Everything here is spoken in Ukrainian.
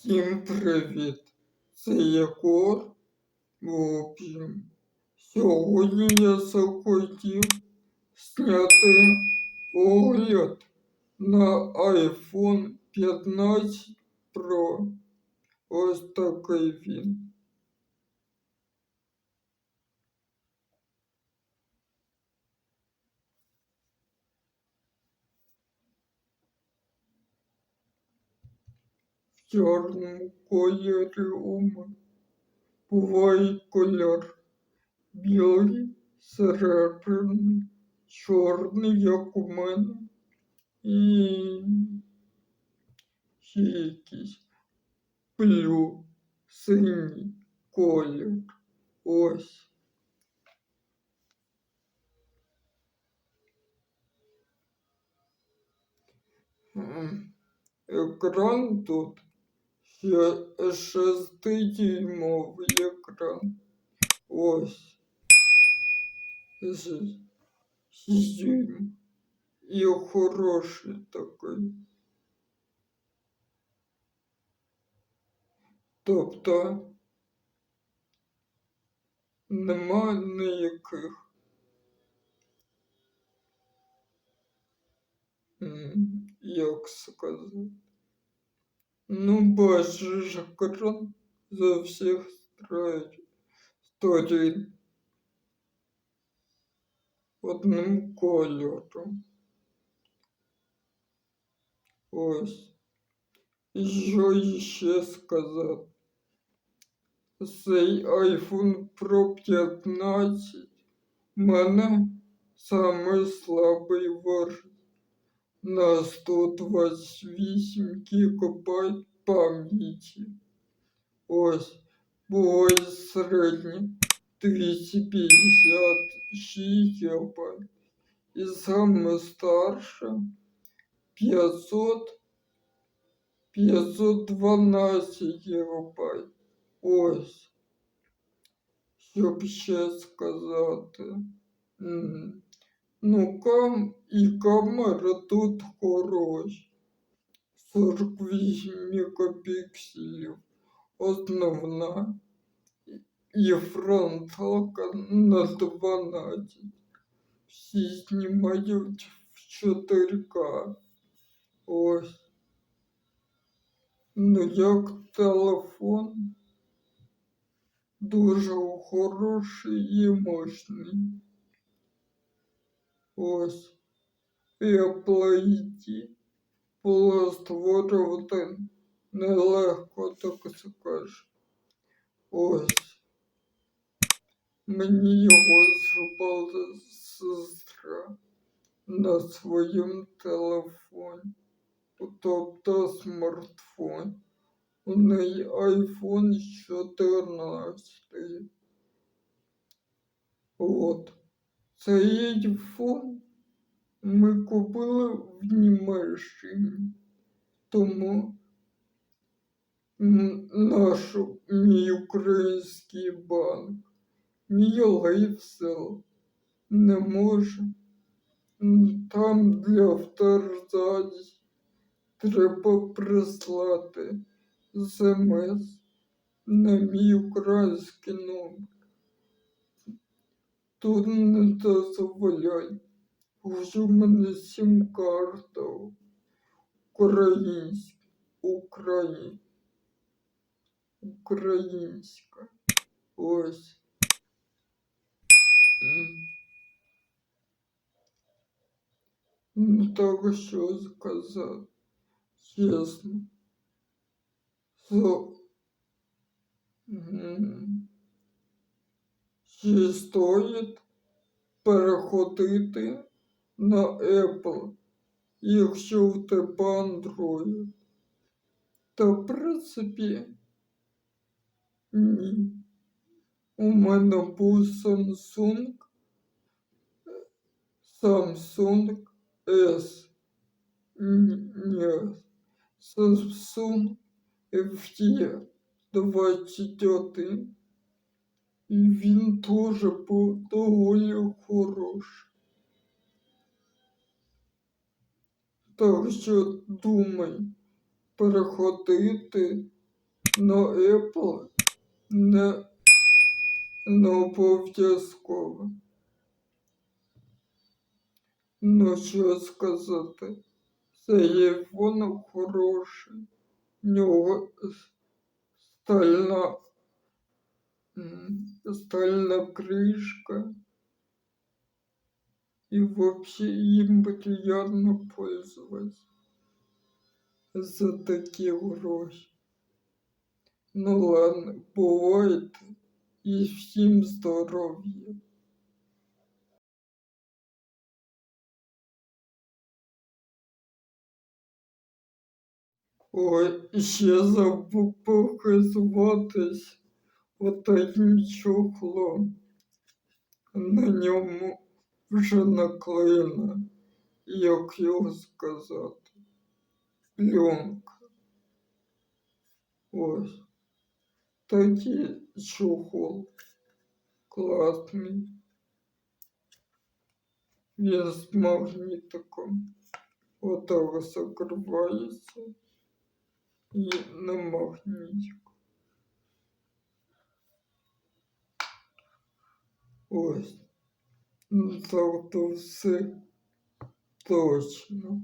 Всім привіт! Це Єгор. Бобін. сьогодні я захотів зняти огляд на iPhone 15 Pro. Ось такий він. В чорному кольорі у мене буває кольор білий, серебряний, чорний, як у мене, і ще якийсь блю, синій колір. Ось. Екран тут шестидюймовий екран. Ось. Шість дюймів. І хороший такий. Тобто нема ніяких як сказати. Ну, бачиш екран за всіх стра- сторін одним кольором. Ось. І що ще сказати? Цей iPhone Pro 15 в мене самий слабий версій на 128 гігабайт пам'яті. Ось, буває середній 256 гігабайт. І саме старше 500 512 гігабайт. Ось. Щоб ще сказати. Ну, кам і камера тут хороша. 48 мегапікселів. Основна. І фронталка на 12. Всі знімають в 4К. Ось. Ну, як телефон дуже хороший і мощний. Ось Apple ID було створювати нелегко, так скажу. Ось. Мені його зробила сестра на своєму телефоні тобто смартфон. У неї iPhone 14. От. Цей iPhone ми купили в Німеччині. Тому наш мій український банк, мій лайфсел не може там для авторизації треба прислати смс на мій український номер. Тут не дозволяй. Вже в мене сім-карта українська, Україн, українська. Ось. Ну так що сказати. Чесно. М, чи стоїть переходити на Apple, якщо в тебе Android? Та в принципі ні. У мене був Samsung, Samsung S. Ні, Samsung FT21. І він теж був доволі хороший. Так що думай переходити на Apple не, не обов'язково. Ну, що сказати, цей айфон хороший. В нього стальна, стальна кришка. И вообще им приятно пользоваться за такие гроші. Ну ладно, бувайте і всім здоров'я. Ой, ще забув похизуватись отаким чохлом. На ньому вже наклеєна, як його сказати, пленка. Ось. Такий чохол. Класний. Він з магнітиком. Отак закривається. І на магнітик. Ось. Ну, все точно.